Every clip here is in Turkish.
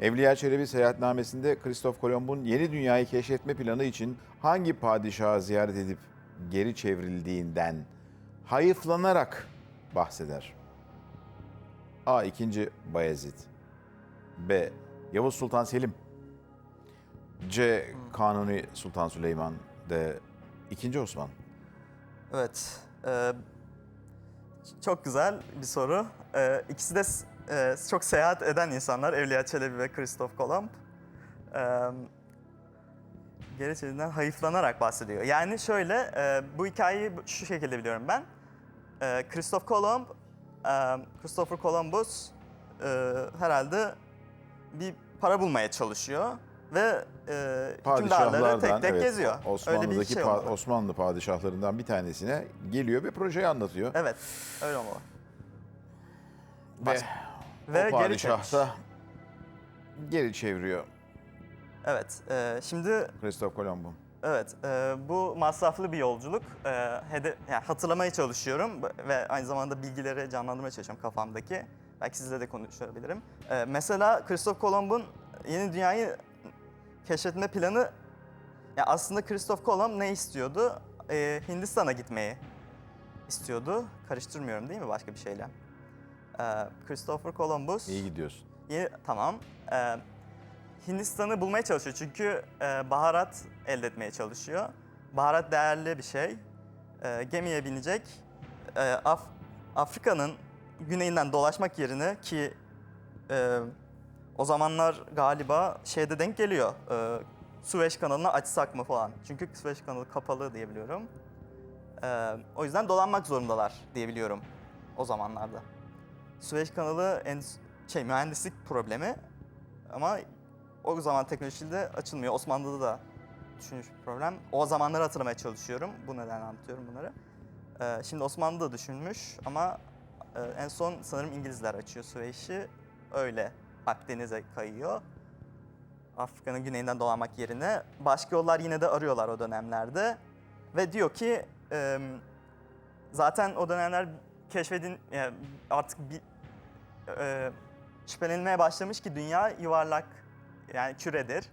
Evliya Çelebi seyahatnamesinde Kristof Kolomb'un yeni dünyayı keşfetme planı için hangi padişahı ziyaret edip geri çevrildiğinden hayıflanarak bahseder? A. 2. Bayezid B. Yavuz Sultan Selim C. Kanuni Sultan Süleyman D. 2. Osman Evet. e, çok güzel bir soru. E, ikisi de e, çok seyahat eden insanlar. Evliya Çelebi ve Kristof Kolomb. E, geri çevirilen hayıflanarak bahsediyor. Yani şöyle, e, bu hikayeyi şu şekilde biliyorum ben. E, Kristof Kolomb, e, Christopher Columbus e, herhalde bir para bulmaya çalışıyor ve e, hükümdarları tek tek evet, geziyor. Öyle bir Osmanlı'daki şey pa-. Osmanlı padişahlarından bir tanesine geliyor ve projeyi anlatıyor. Evet, öyle olmalı. Ve, Ve o geri padişah çeviriş. da geri çeviriyor Evet, e, şimdi Kristof Kolomb'u. evet e, bu masraflı bir yolculuk. E, hede, yani hatırlamaya çalışıyorum ve aynı zamanda bilgileri canlandırmaya çalışıyorum kafamdaki. Belki sizle de konuşabilirim. E, mesela Kristof Kolomb'un yeni dünyayı keşfetme planı, ya aslında Kristof Kolomb ne istiyordu? E, Hindistan'a gitmeyi istiyordu. Karıştırmıyorum değil mi başka bir şeyle? E, Christopher Columbus... İyi gidiyorsun. Yeni, tamam. Ee, Hindistan'ı bulmaya çalışıyor çünkü e, baharat elde etmeye çalışıyor. Baharat değerli bir şey. Ee, gemiye binecek. Ee, Af- Afrika'nın güneyinden dolaşmak yerine ki e, o zamanlar galiba şeyde denk geliyor. E, Süveyş kanalını açsak mı falan. Çünkü Süveyş kanalı kapalı diyebiliyorum. Ee, o yüzden dolanmak zorundalar diyebiliyorum o zamanlarda. Süveyş kanalı en şey mühendislik problemi ama o zaman teknolojide açılmıyor. Osmanlı'da da düşünmüş bir problem. O zamanları hatırlamaya çalışıyorum. Bu nedenle anlatıyorum bunları. Ee, şimdi Osmanlı da düşünmüş ama e, en son sanırım İngilizler açıyor Süveyş'i. Öyle Akdeniz'e kayıyor. Afrika'nın güneyinden dolanmak yerine. Başka yollar yine de arıyorlar o dönemlerde. Ve diyor ki e, zaten o dönemler keşfedin yani artık bir e, şüphelenilmeye başlamış ki dünya yuvarlak yani küredir.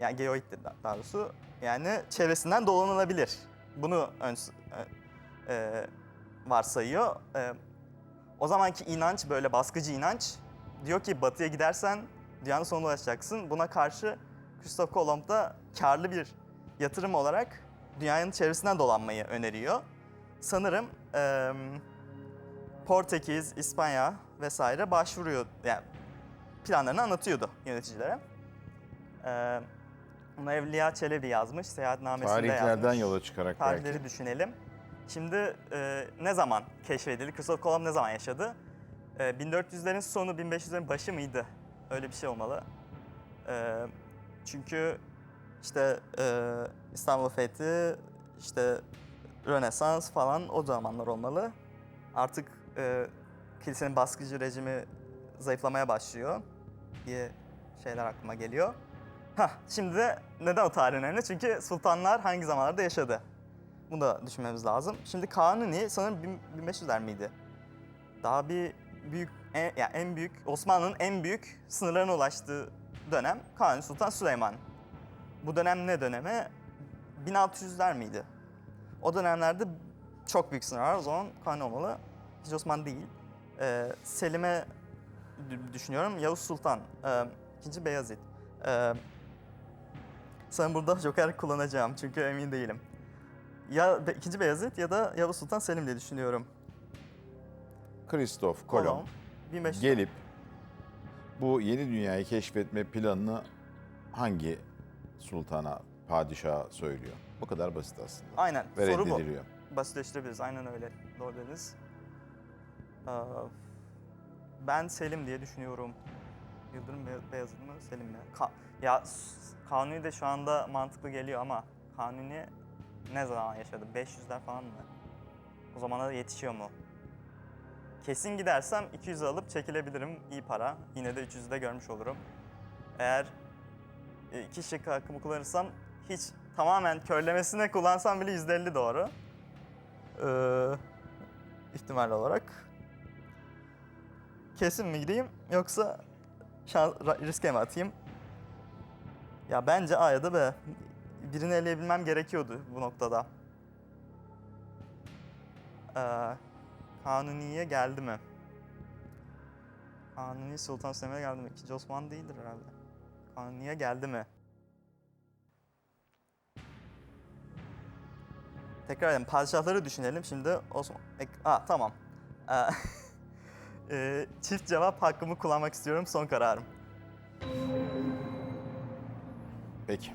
Yani geoittir da- daha doğrusu. Yani çevresinden dolanılabilir. Bunu ön, e, e, varsayıyor. E, o zamanki inanç böyle baskıcı inanç diyor ki batıya gidersen dünyanın sonuna ulaşacaksın. Buna karşı Christoph Kolomb da karlı bir yatırım olarak dünyanın çevresinden dolanmayı öneriyor. Sanırım e, Portekiz, İspanya vesaire başvuruyor, yani planlarını anlatıyordu yöneticilere. Ee, bunu Evliya Çelebi yazmış, seyahatnamesinde Tarihlerden yazmış. yola çıkarak Tarihleri belki. düşünelim. Şimdi e, ne zaman keşfedildi? Christoph Kolomb ne zaman yaşadı? E, 1400'lerin sonu, 1500'lerin başı mıydı? Öyle bir şey olmalı. E, çünkü işte e, İstanbul Fethi, işte Rönesans falan o zamanlar olmalı. Artık e, kilisenin baskıcı rejimi zayıflamaya başlıyor diye şeyler aklıma geliyor. Hah, şimdi de neden o tarih önemli? Çünkü sultanlar hangi zamanlarda yaşadı? Bunu da düşünmemiz lazım. Şimdi Kanuni sanırım bin- 1500'ler miydi? Daha bir büyük, en, yani en büyük, Osmanlı'nın en büyük sınırlarına ulaştığı dönem Kanuni Sultan Süleyman. Bu dönem ne dönemi? 1600'ler miydi? O dönemlerde çok büyük sınır var. O zaman Kanuni olmalı. Hiç Osman değil. Ee, Selim'e dü- düşünüyorum. Yavuz Sultan. Ee, ikinci Beyazıt. Ee, sanırım burada Joker kullanacağım çünkü emin değilim. Ya ikinci Beyazıt ya da Yavuz Sultan Selim diye düşünüyorum. Kristof Kolomb Kolomb, 1500 gelip bu yeni dünyayı keşfetme planını hangi sultana, padişaha söylüyor? Bu kadar basit aslında. Aynen. Ve Soru bu. reddediliyor. Basitleştirebiliriz. Aynen öyle. Doğru dediniz. Ee, ben Selim diye düşünüyorum. Yıldırım Bey- Beyazıt mı Selim mi? Ka- ya s- Kanuni de şu anda mantıklı geliyor ama Kanuni ne zaman yaşadı? 500'ler falan mı? O zamana yetişiyor mu? Kesin gidersem 200 alıp çekilebilirim. iyi para. Yine de 300'ü de görmüş olurum. Eğer e, iki şık hakkımı kullanırsam hiç tamamen körlemesine kullansam bile %50 doğru. Ee, ihtimal olarak. Kesin mi gideyim yoksa Şans, riske mi atayım? Ya bence A ya da B. Birini eleyebilmem gerekiyordu bu noktada. Ee, Kanuni'ye geldi mi? Kanuni Sultan Süleyman'a geldi mi? İkinci Osman değildir herhalde. Kanuni'ye geldi mi? Tekrar edelim. Padişahları düşünelim. Şimdi Osman... Aa tamam. Ee, ee, çift cevap hakkımı kullanmak istiyorum. Son kararım. Peki.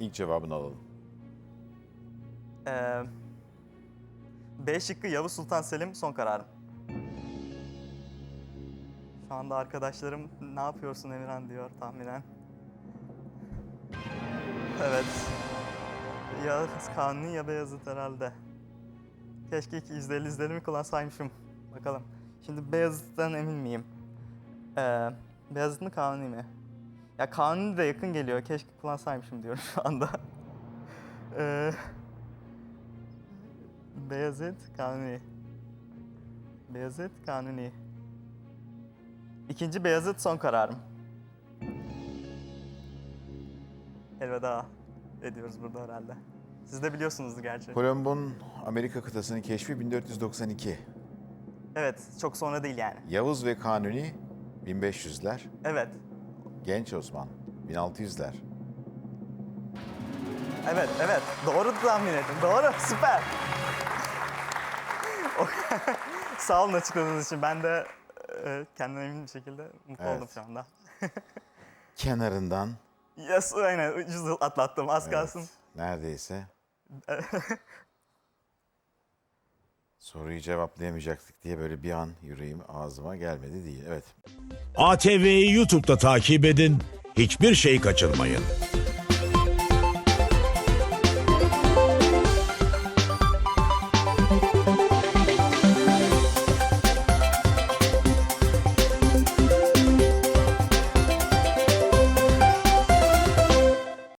İlk cevabını alalım. Ee, B şıkkı Yavuz Sultan Selim son kararım. Şu anda arkadaşlarım ne yapıyorsun Emirhan diyor tahminen. Evet. Ya Kanuni ya Beyazıt herhalde. Keşke iki izleri izlerimi kullansaymışım. Bakalım. Şimdi Beyazıt'tan emin miyim? Ee, Beyazıt mı Kanuni mi? Ya Kanuni de yakın geliyor. Keşke kullansaymışım diyorum şu anda. Ee, Beyazıt Kanuni. Beyazıt Kanuni. İkinci Beyazıt son kararım. Elveda ediyoruz burada herhalde. Siz de biliyorsunuzdur gerçi. Kolomb'un Amerika kıtasının keşfi 1492. Evet, çok sonra değil yani. Yavuz ve Kanuni 1500'ler. Evet, Genç Osman 1600'ler. evet, evet. Doğru tahmin ettim. Doğru, süper. Sağ olun açıkladığınız için. Ben de e, kendime emin bir şekilde mutlu Evet. oldum şu anda. Kenarından Yes, aynen. Ucuz atlattım. Az kalsın. neredeyse soruyu cevaplayamayacaktık diye böyle bir an yüreğim ağzıma gelmedi değil. Evet. ATV'yi YouTube'da takip edin, hiçbir şey kaçırmayın.